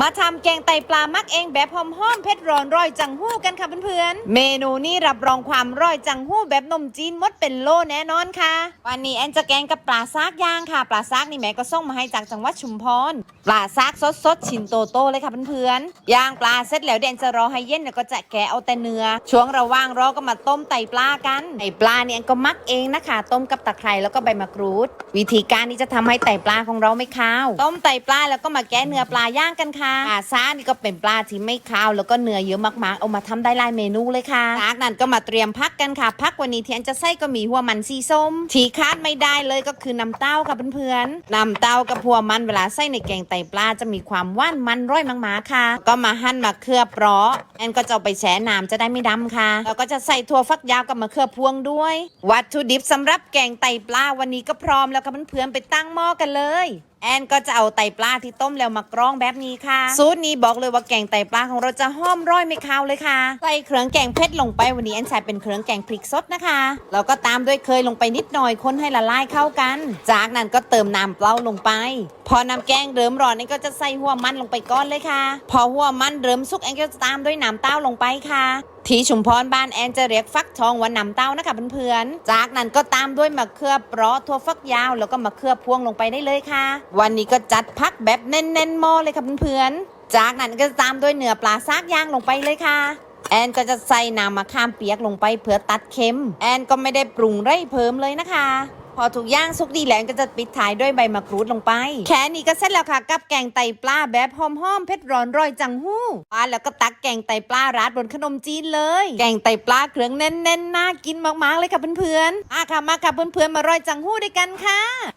มาทำแกงไตปลามักเองแบบหอมๆเผ็ดร้อนร่อยจังหู้กันค่ะเพื่อนๆ เมนูนี้รับรองความร่อยจังหู้แบบนมจีนมดเป็นโลแน่นอนค่ะ วันนี้แอนจะแกงกับปลาซากย่างค่ะ ปลาซากนี่แม่ก็ส่งมาให้จากจังหวัดชุมพร ปลาซากสดๆชิ้นโตๆเลยค่ะเพื่อนๆ ย่างปลาเสร็จแล้วแดนจะรอให้เย็นแล้วก็จะแกะเอาแต่เนื้อ ช่วงระหว่างรอก็มาต้มไตปลากัน ไตปลาเนี่ยแอนก็มักเองนะคะ ต้มกับตะไคร้แล้วก็ใบมะกรูด วิธีการนี้จะทำให้ไตปลาของเราไม่คาว ต้มไตปลาแล้วก็มาแกะเนื้อปลาย่างกันค่ะปลาซ่านี่ก็เป็นปลาที่ไม่คาวแล้วก็เนื้อเยอะมากๆ เอามาทำได้หลายเมนูเลยค่ะจากนั้นก็มาเตรียมพักกันค่ะ พักวันนี้ที่แอนจะใส่ก็มีหัวมันสีส้ม ที่คาดไม่ได้เลยก็คือน้ำเต้าค่ะเพื่อนๆน้ำเต้ากับหัวมันเวลาใส่ในแกงไตปลาจะมีความหว่านมันร่อยมากๆค่ะ ก็มาหั่นมะเขือเปราะแอนก็จะเอาไปแช่น้ำจะได้ไม่ดำค่ะแล้วก็จะใส่ถั่วฟักยาวกับมะเขือพวงด้วย วัตถุดิบสำหรับแกงไตปลาวันนี้ก็พร้อมแล้วค่ะเพื่อนๆไปตั้งหม้อกันเลย แอนก็จะเอาไตปลาที่ต้มแล้วมากรองแบบนี้ค่ะ สูตรนี้บอกเลยว่าแกงไตปลาของเราจะหอมร่อยไม่คาวเลยค่ะ ใส่เครื่องแกงเผ็ดลงไปวันนี้แอนใส่เป็นเครื่องแกงพริกสดนะคะแล้วก็ตามด้วยเคยลงไปนิดหน่อยคนให้ละลายเข้ากัน จากนั้นก็เติมน้ำเปล่าลงไป พอน้ำแกงเริ่มร้อนแอนก็จะใส่หัวมันลงไปก้อนเลยค่ะ พอหัวมันเริ่มสุกแอนก็จะตามด้วยน้ำเต้าลงไปค่ะ ที่ชุมพรบ้านแอนจะเรียกฟักทองว่าน้ำเต้านะคะเพื่อนๆ จากนั้นก็ตามด้วยมะเขือเปราะถั่วฟักยาวแล้วก็มะเขือพวงลงไปได้เลยค่ะ วันนี้ก็จัดพักแบบแน่นๆหม้อเลยค่ะเพื่อนๆ จากนั้นก็ตามด้วยเนื้อปลาซากย่างลงไปเลยค่ะ แอนก็จะใส่น้ำมะขามเปียกลงไปเพื่อตัดเค็ม แอนก็ไม่ได้ปรุงไรเพิ่มเลยนะคะ พอถูกย่างสุกดีแล้วก็จะปิดท้ายด้วยใบมะกรูดลงไป แค่นี้ก็เสร็จแล้วค่ะ กับแกงไตปลาแบบหอมๆเผ็ดร้อนร่อยจังหู้ปลาแล้วก็ตักแกงไตปลาราดบนขนมจีนเลย แกงไตปลาเครื่องแน่นๆน่ากินมากๆเลยค่ะเพื่อนๆอะค่ะมาค่ะเพื่อนๆมาร่อยจังหู้ด้วยกันค่ะ